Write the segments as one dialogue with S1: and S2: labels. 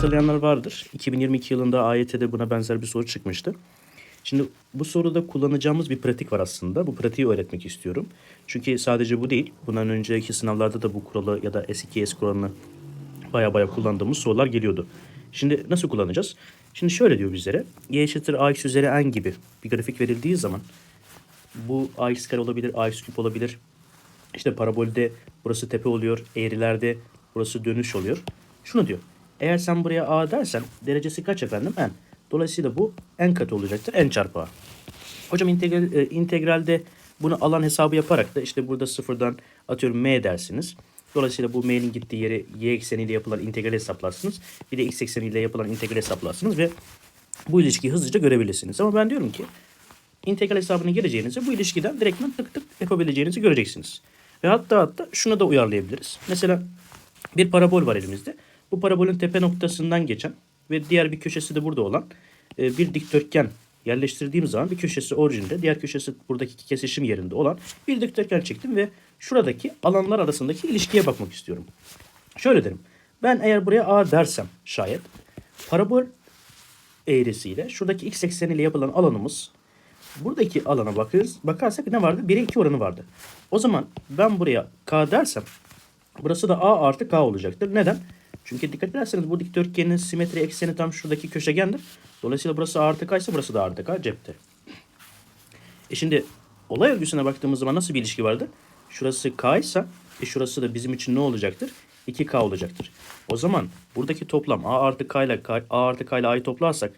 S1: hatırlayanlar vardır. 2022 yılında AYT'de buna benzer bir soru çıkmıştı. Şimdi bu soruda kullanacağımız bir pratik var aslında. Bu pratiği öğretmek istiyorum. Çünkü sadece bu değil. Bundan önceki sınavlarda da bu kuralı ya da S2S kuralını baya baya kullandığımız sorular geliyordu. Şimdi nasıl kullanacağız? Şimdi şöyle diyor bizlere. Y eşittir ax üzeri n gibi bir grafik verildiği zaman bu ax kare olabilir, ax küp olabilir. İşte parabolde burası tepe oluyor, eğrilerde burası dönüş oluyor. Şunu diyor. Eğer sen buraya a dersen derecesi kaç efendim? n. Dolayısıyla bu n katı olacaktır. n çarpı a. Hocam integral, e, integralde bunu alan hesabı yaparak da işte burada sıfırdan atıyorum m dersiniz. Dolayısıyla bu m'nin gittiği yere y ekseniyle yapılan integral hesaplarsınız. Bir de x ekseniyle yapılan integral hesaplarsınız ve bu ilişkiyi hızlıca görebilirsiniz. Ama ben diyorum ki integral hesabına gireceğinizi bu ilişkiden direktmen tık tık yapabileceğinizi göreceksiniz. Ve hatta hatta şunu da uyarlayabiliriz. Mesela bir parabol var elimizde. Bu parabolün tepe noktasından geçen ve diğer bir köşesi de burada olan e, bir dikdörtgen yerleştirdiğim zaman bir köşesi orijinde, diğer köşesi buradaki kesişim yerinde olan bir dikdörtgen çektim ve şuradaki alanlar arasındaki ilişkiye bakmak istiyorum. Şöyle derim. Ben eğer buraya A dersem şayet parabol eğrisiyle şuradaki x ekseniyle yapılan alanımız buradaki alana bakıyoruz. Bakarsak ne vardı? 1'e 2 oranı vardı. O zaman ben buraya k dersem burası da a artı k olacaktır. Neden? Çünkü dikkat ederseniz bu dikdörtgenin simetri ekseni tam şuradaki köşegendir. Dolayısıyla burası artı k ise burası da artı k cepte. E şimdi olay örgüsüne baktığımız zaman nasıl bir ilişki vardı? Şurası k ise e şurası da bizim için ne olacaktır? 2k olacaktır. O zaman buradaki toplam a artı k ile a artı k ile a'yı toplarsak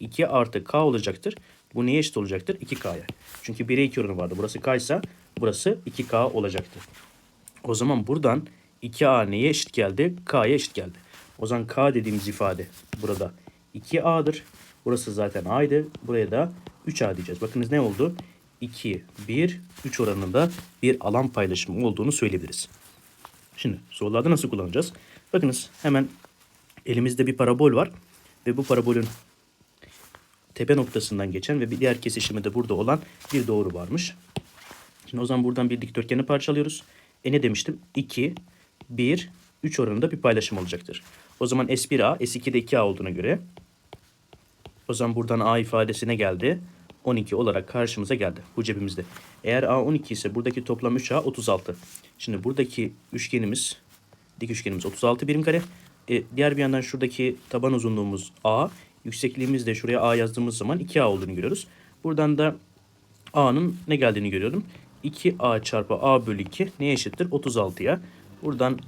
S1: 2 artı k olacaktır. Bu neye eşit olacaktır? 2k'ya. Çünkü 1'e 2 oranı vardı. Burası k ise burası 2k olacaktır. O zaman buradan 2a neye eşit geldi? K'ya eşit geldi. O zaman k dediğimiz ifade burada 2a'dır. Burası zaten a'ydı. Buraya da 3a diyeceğiz. Bakınız ne oldu? 2, 1, 3 oranında bir alan paylaşımı olduğunu söyleyebiliriz. Şimdi sorularda nasıl kullanacağız? Bakınız hemen elimizde bir parabol var. Ve bu parabolün tepe noktasından geçen ve bir diğer kesişimi de burada olan bir doğru varmış. Şimdi o zaman buradan bir dikdörtgeni parçalıyoruz. E ne demiştim? 2, 1, 3 oranında bir paylaşım olacaktır. O zaman S1A, S2'de 2A olduğuna göre o zaman buradan A ifadesine geldi. 12 olarak karşımıza geldi bu cebimizde. Eğer A 12 ise buradaki toplam 3A 36. Şimdi buradaki üçgenimiz, dik üçgenimiz 36 birim kare. E, diğer bir yandan şuradaki taban uzunluğumuz A. Yüksekliğimiz de şuraya A yazdığımız zaman 2A olduğunu görüyoruz. Buradan da A'nın ne geldiğini görüyorum. 2A çarpı A bölü 2 neye eşittir? 36'ya. Buradan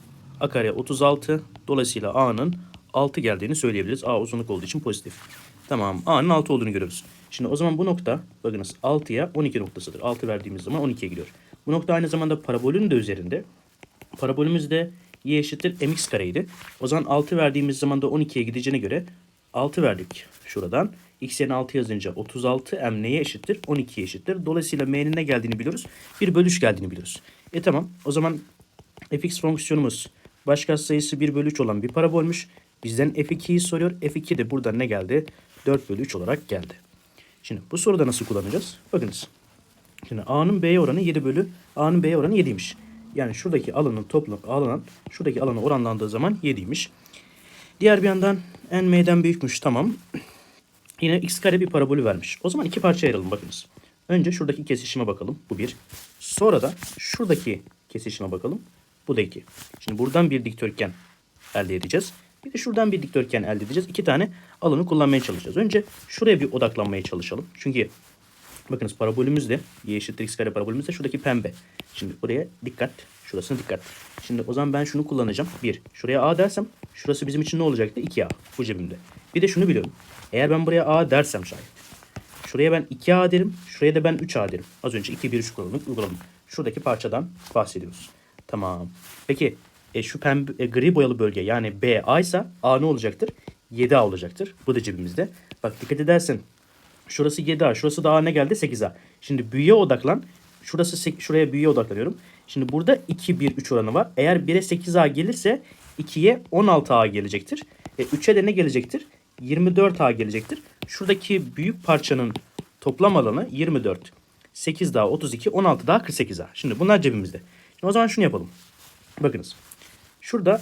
S1: A kare 36. Dolayısıyla A'nın 6 geldiğini söyleyebiliriz. A uzunluk olduğu için pozitif. Tamam. A'nın 6 olduğunu görüyoruz. Şimdi o zaman bu nokta bakınız 6'ya 12 noktasıdır. 6 verdiğimiz zaman 12'ye gidiyor. Bu nokta aynı zamanda parabolün de üzerinde. Parabolümüz de y eşittir mx kareydi. O zaman 6 verdiğimiz zaman da 12'ye gideceğine göre 6 verdik şuradan. X yerine 6 yazınca 36 m neye eşittir? 12'ye eşittir. Dolayısıyla m'nin ne geldiğini biliyoruz. Bir bölüş geldiğini biliyoruz. E tamam. O zaman fx fonksiyonumuz başka sayısı 1 bölü 3 olan bir parabolmüş. Bizden f2'yi soruyor. f2 de buradan ne geldi? 4 bölü 3 olarak geldi. Şimdi bu soruda nasıl kullanacağız? Bakınız. Şimdi a'nın b'ye oranı 7 bölü a'nın b'ye oranı 7'ymiş. Yani şuradaki alanın toplam alan şuradaki alana oranlandığı zaman 7'ymiş. Diğer bir yandan n m'den büyükmüş tamam. Yine x kare bir parabolü vermiş. O zaman iki parça ayıralım bakınız. Önce şuradaki kesişime bakalım. Bu bir. Sonra da şuradaki kesişime bakalım. Bu da iki. Şimdi buradan bir dikdörtgen elde edeceğiz. Bir de şuradan bir dikdörtgen elde edeceğiz. İki tane alanı kullanmaya çalışacağız. Önce şuraya bir odaklanmaya çalışalım. Çünkü bakınız parabolümüz de y eşittir x kare parabolümüz de şuradaki pembe. Şimdi buraya dikkat. Şurasına dikkat. Şimdi o zaman ben şunu kullanacağım. Bir, şuraya a dersem şurası bizim için ne olacaktı? 2a bu cebimde. Bir de şunu biliyorum. Eğer ben buraya a dersem şayet. Şuraya ben 2a derim. Şuraya da ben 3a derim. Az önce 2, 1, 3 kullandık. Uyguladım. Şuradaki parçadan bahsediyoruz. Tamam. Peki e, şu pembe, e, gri boyalı bölge yani B A ise A ne olacaktır? 7A olacaktır. Bu da cebimizde. Bak dikkat edersen şurası 7A, şurası da A ne geldi? 8A. Şimdi büyüye odaklan. Şurası şuraya büyüye odaklanıyorum. Şimdi burada 2 1 3 oranı var. Eğer 1'e 8A gelirse 2'ye 16A gelecektir. E, 3'e de ne gelecektir? 24A gelecektir. Şuradaki büyük parçanın toplam alanı 24. 8 daha 32, 16 daha 48A. Şimdi bunlar cebimizde. O zaman şunu yapalım. Bakınız. Şurada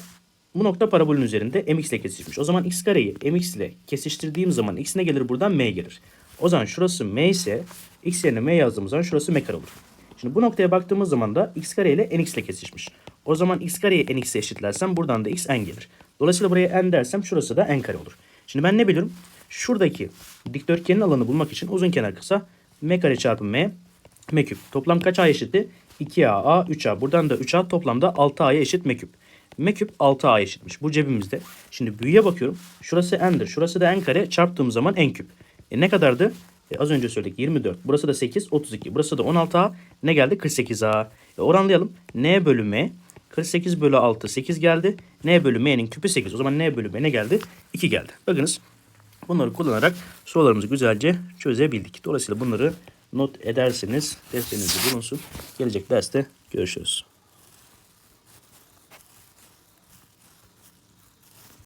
S1: Bu nokta parabolün üzerinde mx ile kesişmiş. O zaman x kareyi mx ile kesiştirdiğim zaman x ne gelir buradan m gelir. O zaman şurası m ise x yerine m yazdığımız zaman şurası m kare olur. Şimdi bu noktaya baktığımız zaman da x kare ile nx ile kesişmiş. O zaman x kareyi nx'e eşitlersem buradan da x n gelir. Dolayısıyla buraya n dersem şurası da n kare olur. Şimdi ben ne biliyorum? Şuradaki dikdörtgenin alanı bulmak için uzun kenar kısa m kare çarpı m m küp. Toplam kaç a eşitti? 2a, a, 3a. Buradan da 3a toplamda 6a'ya eşit m küp. m küp 6a eşitmiş. Bu cebimizde. Şimdi büyüye bakıyorum. Şurası n'dir. Şurası da n kare. Çarptığım zaman n küp. E ne kadardı? E az önce söyledik 24. Burası da 8, 32. Burası da 16a. Ne geldi? 48a. E oranlayalım. n bölü m 48 bölü 6 8 geldi. N bölü M'nin küpü 8. O zaman N bölü M ne geldi? 2 geldi. Bakınız bunları kullanarak sorularımızı güzelce çözebildik. Dolayısıyla bunları not ederseniz defterinizde bulunsun. Gelecek derste görüşürüz.